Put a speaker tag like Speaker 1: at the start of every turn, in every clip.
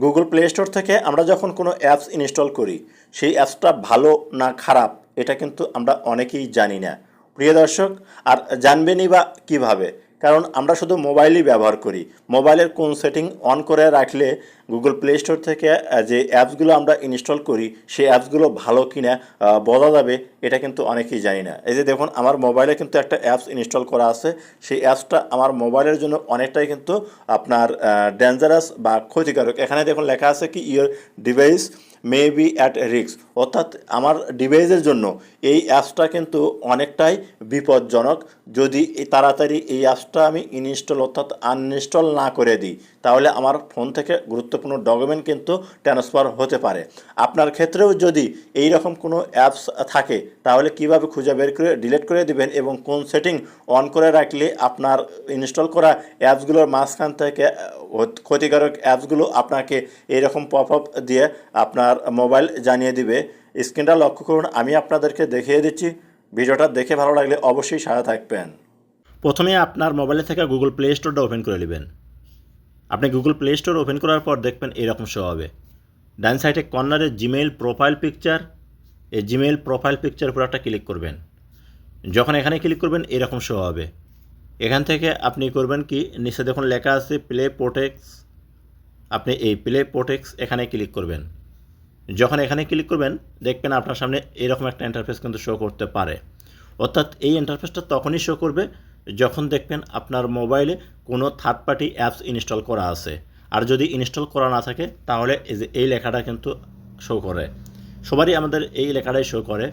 Speaker 1: Google play store থেকে আমরা যখন কোনো অ্যাপস ইনস্টল করি, সেই অ্যাপসটা ভালো না খারাপ, এটা কিন্তু আমরা অনেকেই জানি না। প্রিয় দর্শক, আর জানবেনই বা কীভাবে? কারণ আমরা শুধু মোবাইলই ব্যবহার করি। মোবাইলের কোন সেটিং অন করে রাখলে গুগল প্লে স্টোর থেকে যে অ্যাপসগুলো আমরা ইনস্টল করি, সেই অ্যাপসগুলো ভালো কিনা বলা যাবে, এটা কিন্তু অনেকেই জানি না। এই যে দেখুন, আমার মোবাইলে কিন্তু একটা অ্যাপস ইনস্টল করা আছে। সেই অ্যাপসটা আমার মোবাইলের জন্য অনেকটাই কিন্তু আপনার ডেঞ্জারাস বা ক্ষতিকারক। এখানে দেখুন লেখা আছে কি your device may be at রিক্স অর্থাৎ আমার ডিভাইসের জন্য এই অ্যাপসটা কিন্তু অনেকটাই বিপজ্জনক। যদি তাড়াতাড়ি এই অ্যাপসটা আমি ইনস্টল অর্থাৎ আনইনস্টল না করে দিই, তাহলে আমার ফোন থেকে গুরুত্বপূর্ণ ডকুমেন্ট কিন্তু ট্রান্সফার হতে পারে। আপনার ক্ষেত্রেও যদি এই রকম কোনো অ্যাপস থাকে, তাহলে কীভাবে খুঁজে বের করে ডিলিট করে দিবেন এবং কোন সেটিং অন করে রাখলে আপনার ইনস্টল করা অ্যাপসগুলোর মাঝখান থেকে ক্ষতিকারক অ্যাপসগুলো আপনাকে এইরকম পপ আপ দিয়ে আপনার মোবাইল জানিয়ে দিবে। স্ক্রিনটা লক্ষ্য করুন, আমি আপনাদেরকে দেখিয়ে দিচ্ছি। ভিডিওটা দেখে ভালো লাগলে অবশ্যই সাথে থাকবেন। প্রথমে আপনার মোবাইলে থেকে গুগল প্লে স্টোরটা ওপেন করে নেবেন। আপনি গুগল প্লে স্টোর ওপেন করার পর দেখবেন এরকম শো হবে। ডান সাইডে কর্নারে জিমেইল প্রোফাইল পিকচার এই জিমেইল প্রোফাইল পিকচার উপর একটা ক্লিক করবেন। যখন এখানে ক্লিক করবেন, এরকম শো হবে। এখান থেকে আপনি করবেন কি, নিচে দেখুন লেখা আছে প্লে পোটেক্স আপনি এই প্লে পোটেক্স এখানে ক্লিক করবেন। যখন এখানে ক্লিক করবেন, দেখবেন আপনার সামনে এরকম একটা ইন্টারফেস কিন্তু শো করতে পারে। অর্থাৎ এই ইন্টারফেসটা তখনই শো করবে যখন দেখবেন আপনার মোবাইলে কোনো থার্ড পার্টি অ্যাপস ইনস্টল করা আছে। আর যদি ইনস্টল করা না থাকে, তাহলে এই যে এই লেখাটা কিন্তু শো করে। সবারই আমাদের এই লেখাটাই শো করে।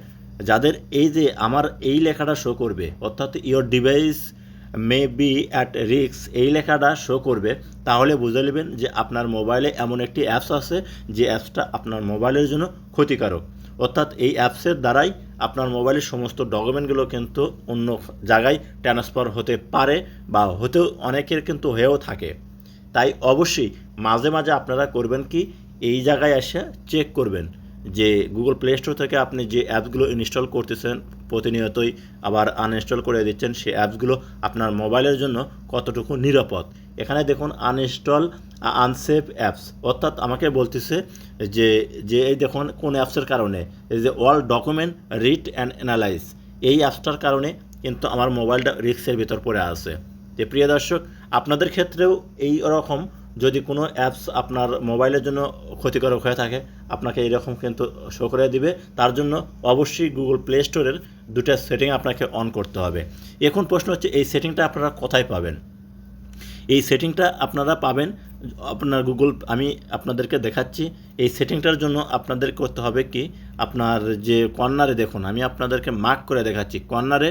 Speaker 1: যাদের এই যে আমার এই লেখাটা শো করবে, অর্থাৎ your device may be at রিক্স এই লেখাটা শো করবে। তাহলে বুঝে নেবেন যে আপনার মোবাইলে এমন একটি অ্যাপস আছে, যে অ্যাপসটা আপনার মোবাইলের জন্য ক্ষতিকারক। অর্থাৎ এই অ্যাপসের দ্বারাই আপনার মোবাইলের সমস্ত ডকুমেন্টগুলো কিন্তু অন্য জায়গায় ট্রান্সফার হতে পারে বা হতেও অনেকের কিন্তু হয়েও থাকে। তাই অবশ্যই মাঝে মাঝে আপনারা করবেন কি, এই জায়গায় এসে চেক করবেন যে গুগল প্লে স্টোর থেকে আপনি যে অ্যাপসগুলো ইনস্টল করতেছেন প্রতিনিয়তই আবার আনইনস্টল করে দিচ্ছেন সেই অ্যাপসগুলো আপনার মোবাইলের জন্য কতটুকু নিরাপদ। এখানে দেখুন আনইনস্টল আনসেফ অ্যাপস অর্থাৎ আমাকে বলতেছে যে যে এই দেখুন কোন অ্যাপসের কারণে, এই যে all document read and analyse এই অ্যাপসটার কারণে কিন্তু আমার মোবাইলটা রিক্সের ভিতর পড়ে আছে। যে প্রিয় দর্শক, আপনাদের ক্ষেত্রেও এই রকম যদি কোনো অ্যাপস আপনার মোবাইলের জন্য ক্ষতিকারক হয়ে থাকে, আপনাকে এরকম কিন্তু শো করে দিবে। তার জন্য অবশ্যই গুগল প্লে স্টোরের দুটা সেটিং আপনাকে অন করতে হবে। এখন প্রশ্ন হচ্ছে, এই সেটিংটা আপনারা কোথায় পাবেন? এই সেটিংটা আপনারা পাবেন, আপনার গুগল আমি আপনাদেরকে দেখাচ্ছি, এই সেটিংটার জন্য আপনাদের করতে হবে কি, আপনার যে কর্নারে দেখুন, আমি আপনাদেরকে মার্ক করে দেখাচ্ছি। কর্নারে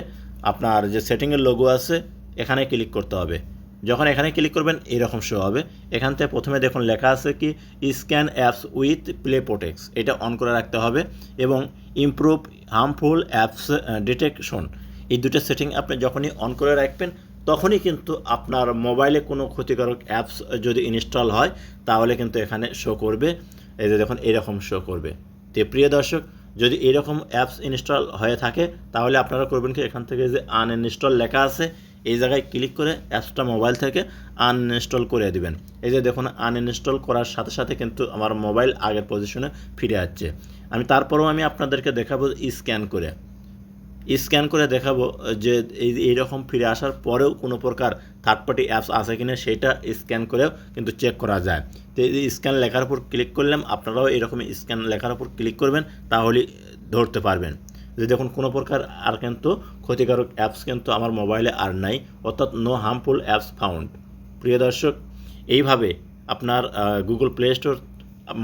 Speaker 1: আপনার যে সেটিংয়ের লোগো আছে, এখানে ক্লিক করতে হবে। যখন এখানে ক্লিক করবেন, এরকম শো হবে। এখান থেকে প্রথমে দেখুন লেখা আছে কি scan apps with Play Protect এটা অন করে রাখতে হবে এবং ইমপ্রুভ হার্মফুল অ্যাপস ডিটেকশন এই দুটো সেটিং আপনি যখনই অন করে রাখবেন, তখনই কিন্তু আপনার মোবাইলে কোনো ক্ষতিকারক অ্যাপস যদি ইনস্টল হয়, তাহলে কিন্তু এখানে শো করবে। এই যে দেখুন, এরকম শো করবে। তো প্রিয় দর্শক, যদি এরকম অ্যাপস ইনস্টল হয়ে থাকে, তাহলে আপনারা করবেন কি, এখান থেকে যে আনইনস্টল লেখা আছে এই জায়গায় ক্লিক করে অ্যাপসটা মোবাইল থেকে আনইনস্টল করে দিবেন। এই যে দেখুন আনইনস্টল করার সাথে সাথে কিন্তু আমার মোবাইল আগের পজিশনে ফিরে যাচ্ছে আমি তারপরেও আমি আপনাদেরকে দেখাবো স্ক্যান করে। স্ক্যান করে দেখাবো যে এই এইরকম ফিরে আসার পরেও কোনো প্রকার থার্ড পার্টি অ্যাপস আছে কিনা সেটা স্ক্যান করেও কিন্তু চেক করা যায়। তো এই স্ক্যান লেখার উপর ক্লিক করলাম, আপনারাও এরকম স্ক্যান লেখার উপর ক্লিক করবেন তাহলে ধরতে পারবেন। যে দেখুন কোনো প্রকার আর কিন্তু ক্ষতিকারক অ্যাপস কিন্তু আমার মোবাইলে আর নাই, অর্থাৎ নো হার্মফুল অ্যাপস ফাউন্ড প্রিয় দর্শক, এইভাবে আপনার গুগল প্লে স্টোর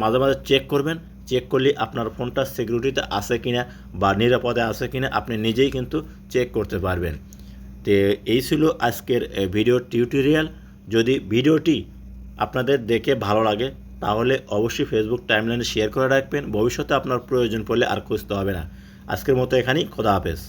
Speaker 1: মাঝে মাঝে চেক করবেন চেক করলে আপনার ফোনটা সিকিউরিটিতে আছে কিনা বা নিরাপদে আছে কিনা আপনি নিজেই কিন্তু চেক করতে পারবেন। তো এই ছিল আজকের ভিডিও টিউটোরিয়াল যদি ভিডিওটি আপনাদের দেখে ভালো লাগে, তাহলে অবশ্যই ফেসবুক টাইমলাইনে শেয়ার করে রাখবেন। ভবিষ্যতে আপনার প্রয়োজন পড়লে আর খুঁজতে হবে না। আজকের মতো এখানেই খোদা হাফেজ।